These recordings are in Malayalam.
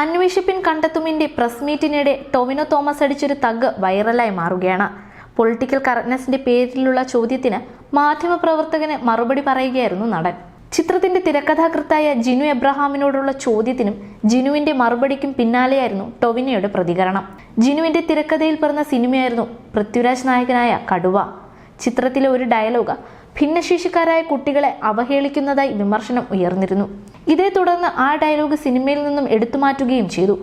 അന്വേഷിപ്പിൻ കണ്ടെത്തുമിന്റെ പ്രസ് മീറ്റിനിടെ ടൊവിനോ തോമസ് അടിച്ചൊരു തഗ് വൈറലായി മാറുകയാണ്. പൊളിറ്റിക്കൽ കറക്റ്റ്നെസിന്റെ പേരിലുള്ള ചോദ്യത്തിന് മാധ്യമപ്രവർത്തകന് മറുപടി പറയുകയായിരുന്നു നടൻ. ചിത്രത്തിന്റെ തിരക്കഥാകൃത്തായ ജിനു എബ്രഹാമിനോടുള്ള ചോദ്യത്തിനും ജിനുവിന്റെ മറുപടിക്കും പിന്നാലെയായിരുന്നു ടൊവിനോയുടെ പ്രതികരണം. ജിനുവിന്റെ തിരക്കഥയിൽ പിറന്ന സിനിമയായിരുന്നു പൃഥ്വിരാജ് നായകനായ കടുവ. ചിത്രത്തിലെ ഒരു ഡയലോഗ് ഭിന്നശേഷിക്കാരായ കുട്ടികളെ അവഹേളിക്കുന്നതായി വിമർശനം ഉയർന്നിരുന്നു. ഇതേ തുടർന്ന് ആ ഡയലോഗ് സിനിമയിൽ നിന്നും എടുത്തുമാറ്റുകയും ചെയ്തു.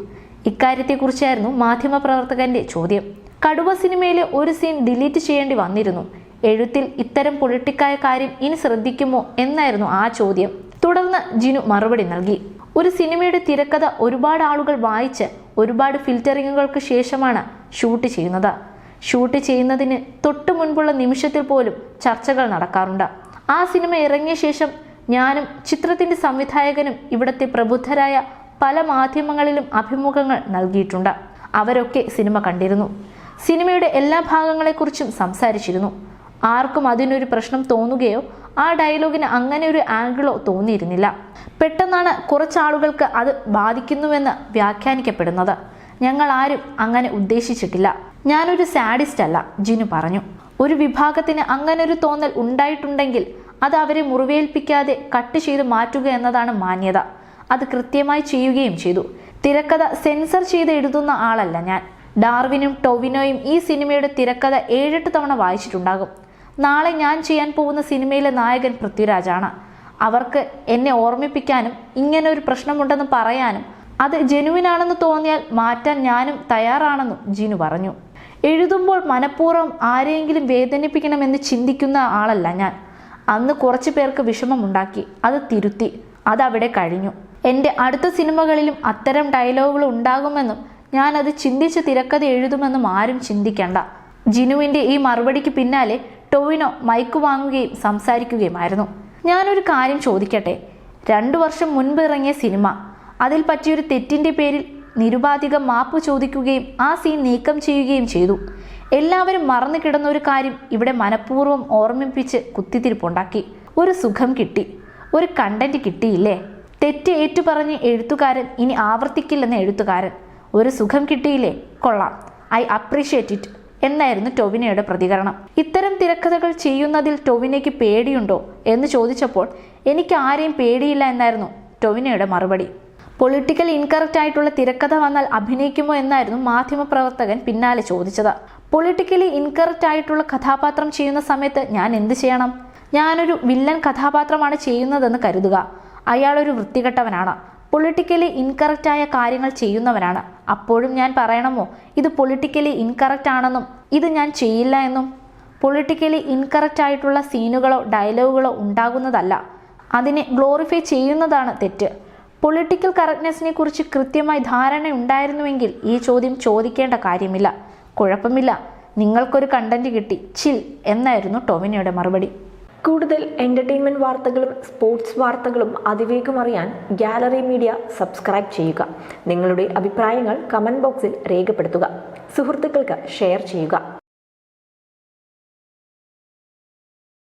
ഇക്കാര്യത്തെക്കുറിച്ചായിരുന്നു മാധ്യമപ്രവർത്തകന്റെ ചോദ്യം. കടുവ സിനിമയിലെ ഒരു സീൻ ഡിലീറ്റ് ചെയ്യേണ്ടി വന്നിരുന്നു. എഴുത്തിൽ ഇത്തരം പൊളിറ്റിക്കായ കാര്യം ഇനി ശ്രദ്ധിക്കുമോ എന്നായിരുന്നു ആ ചോദ്യം. തുടർന്ന് ജിനു മറുപടി നൽകി. ഒരു സിനിമയുടെ തിരക്കഥ ഒരുപാട് ആളുകൾ വായിച്ച് ഒരുപാട് ഫിൽറ്ററിങ്ങുകൾക്ക് ശേഷമാണ് ഷൂട്ട് ചെയ്യുന്നത്. ഷൂട്ട് ചെയ്യുന്നതിന് തൊട്ടു മുൻപുള്ള നിമിഷത്തിൽ പോലും ചർച്ചകൾ നടക്കാറുണ്ട്. ആ സിനിമ ഇറങ്ങിയ ശേഷം ഞാനും ചിത്രത്തിന്റെ സംവിധായകനും ഇവിടത്തെ പ്രബുദ്ധരായ പല മാധ്യമങ്ങളിലും അഭിമുഖങ്ങൾ നൽകിയിട്ടുണ്ട്. അവരൊക്കെ സിനിമ കണ്ടിരുന്നു. സിനിമയുടെ എല്ലാ ഭാഗങ്ങളെക്കുറിച്ചും സംസാരിച്ചിരുന്നു. ആർക്കും അതിനൊരു പ്രശ്നം തോന്നുകയോ ആ ഡയലോഗിന് അങ്ങനെ ഒരു ആംഗിളോ തോന്നിയിരുന്നില്ല. പെട്ടെന്നാണ് കുറച്ചാളുകൾക്ക് അത് ബാധിക്കുന്നുവെന്ന് വ്യാഖ്യാനിക്കപ്പെടുന്നത്. ഞങ്ങൾ ആരും അങ്ങനെ ഉദ്ദേശിച്ചിട്ടില്ല. ഞാനൊരു സാഡിസ്റ്റ് അല്ല ജിനു പറഞ്ഞു. ഒരു വിഭാഗത്തിന് അങ്ങനൊരു തോന്നൽ ഉണ്ടായിട്ടുണ്ടെങ്കിൽ അത് അവരെ മുറിവേൽപ്പിക്കാതെ കട്ട് ചെയ്ത് മാറ്റുക എന്നതാണ് മാന്യത. അത് കൃത്യമായി ചെയ്യുകയും ചെയ്തു. തിരക്കഥ സെൻസർ ചെയ്ത് എഴുതുന്ന ആളല്ല ഞാൻ. ഡാർവിനും ടൊവിനോയും ഈ സിനിമയുടെ തിരക്കഥ ഏഴെട്ട് തവണ വായിച്ചിട്ടുണ്ടാകും. നാളെ ഞാൻ ചെയ്യാൻ പോകുന്ന സിനിമയിലെ നായകൻ പൃഥ്വിരാജാണ്. അവർക്ക് എന്നെ ഓർമ്മിപ്പിക്കാനും ഇങ്ങനെ ഒരു പ്രശ്നമുണ്ടെന്ന് പറയാനും അത് ജനുവിനാണെന്ന് തോന്നിയാൽ മാറ്റാൻ ഞാനും തയ്യാറാണെന്നും ജിനു പറഞ്ഞു. എഴുതുമ്പോൾ മനഃപൂർവം ആരെയെങ്കിലും വേദനിപ്പിക്കണമെന്ന് ചിന്തിക്കുന്ന ആളല്ല ഞാൻ. അന്ന് കുറച്ചു പേർക്ക് വിഷമമുണ്ടാക്കി. അത് തിരുത്തി. അതവിടെ കഴിഞ്ഞു. എന്റെ അടുത്ത സിനിമകളിലും അത്തരം ഡയലോഗുകൾ ഉണ്ടാകുമെന്നും ഞാൻ അത് ചിന്തിച്ച് തിരക്കഥ എഴുതുമെന്നും ആരും ചിന്തിക്കണ്ട. ജിനുവിന്റെ ഈ മറുപടിക്ക് പിന്നാലെ ടോവിനോ മൈക്ക് വാങ്ങുകയും സംസാരിക്കുകയുമായിരുന്നു. ഞാനൊരു കാര്യം ചോദിക്കട്ടെ? രണ്ടു വർഷം മുൻപ് ഇറങ്ങിയ സിനിമ. അതിൽ പറ്റിയൊരു തെറ്റിന്റെ പേരിൽ നിരുപാധികം മാപ്പ് ചോദിക്കുകയും ആ സീൻ നീക്കം ചെയ്യുകയും ചെയ്തു. എല്ലാവരും മറന്നു കിടന്ന ഒരു കാര്യം ഇവിടെ മനഃപൂർവം ഓർമ്മിപ്പിച്ച് കുത്തിത്തിരിപ്പുണ്ടാക്കി. ഒരു സുഖം കിട്ടി. ഒരു കണ്ടന്റ് കിട്ടിയില്ലേ? തെറ്റ് ഏറ്റുപറഞ്ഞ് എഴുത്തുകാരൻ ഇനി ആവർത്തിക്കില്ലെന്ന് എഴുത്തുകാരൻ. ഒരു സുഖം കിട്ടിയില്ലേ? കൊള്ളാം. I appreciate it. എന്നായിരുന്നു ടൊവിനയുടെ പ്രതികരണം. ഇത്തരം തിരക്കഥകൾ ചെയ്യുന്നതിൽ ടൊവിനയ്ക്ക് പേടിയുണ്ടോ എന്ന് ചോദിച്ചപ്പോൾ എനിക്ക് ആരെയും പേടിയില്ല എന്നായിരുന്നു ടൊവിനയുടെ മറുപടി. പൊളിറ്റിക്കൽ ഇൻകറക്റ്റ് ആയിട്ടുള്ള തിരക്കഥ വന്നാൽ അഭിനയിക്കുമോ എന്നായിരുന്നു മാധ്യമപ്രവർത്തകൻ പിന്നാലെ ചോദിച്ചത്. പൊളിറ്റിക്കലി ഇൻകറക്റ്റ് ആയിട്ടുള്ള കഥാപാത്രം ചെയ്യുന്ന സമയത്ത് ഞാൻ എന്ത് ചെയ്യണം? ഞാനൊരു വില്ലൻ കഥാപാത്രമാണ് ചെയ്യുന്നതെന്ന് കരുതുക. അയാളൊരു വൃത്തികെട്ടവനാണ്. പൊളിറ്റിക്കലി ഇൻകറക്റ്റ് ആയ കാര്യങ്ങൾ ചെയ്യുന്നവനാണ്. അപ്പോഴും ഞാൻ പറയണമോ ഇത് പൊളിറ്റിക്കലി ഇൻകറക്റ്റ് ആണെന്നും ഇത് ഞാൻ ചെയ്യില്ല എന്നും? പൊളിറ്റിക്കലി ഇൻകറക്റ്റ് ആയിട്ടുള്ള സീനുകളോ ഡയലോഗുകളോ ഉണ്ടാകുന്നതല്ല. അതിനെ ഗ്ലോറിഫൈ ചെയ്യുന്നതാണ് തെറ്റ്. പൊളിറ്റിക്കൽ കറക്റ്റ്നെസ്സിനെ കുറിച്ച് കൃത്യമായി ധാരണ ഉണ്ടായിരുന്നുവെങ്കിൽ ഈ ചോദ്യം ചോദിക്കേണ്ട കാര്യമില്ല. കുഴപ്പമില്ല. നിങ്ങൾക്കൊരു കണ്ടന്റ് കിട്ടി. ചിൽ എന്നായിരുന്നു ടോമിനിയുടെ മറുപടി. കൂടുതൽ എന്റർടൈൻമെന്റ് വാർത്തകളും സ്പോർട്സ് വാർത്തകളും അതിവേഗം അറിയാൻ ഗാലറി മീഡിയ സബ്സ്ക്രൈബ് ചെയ്യുക. നിങ്ങളുടെ അഭിപ്രായങ്ങൾ കമന്റ് ബോക്സിൽ രേഖപ്പെടുത്തുക. സുഹൃത്തുക്കൾക്ക് ഷെയർ ചെയ്യുക.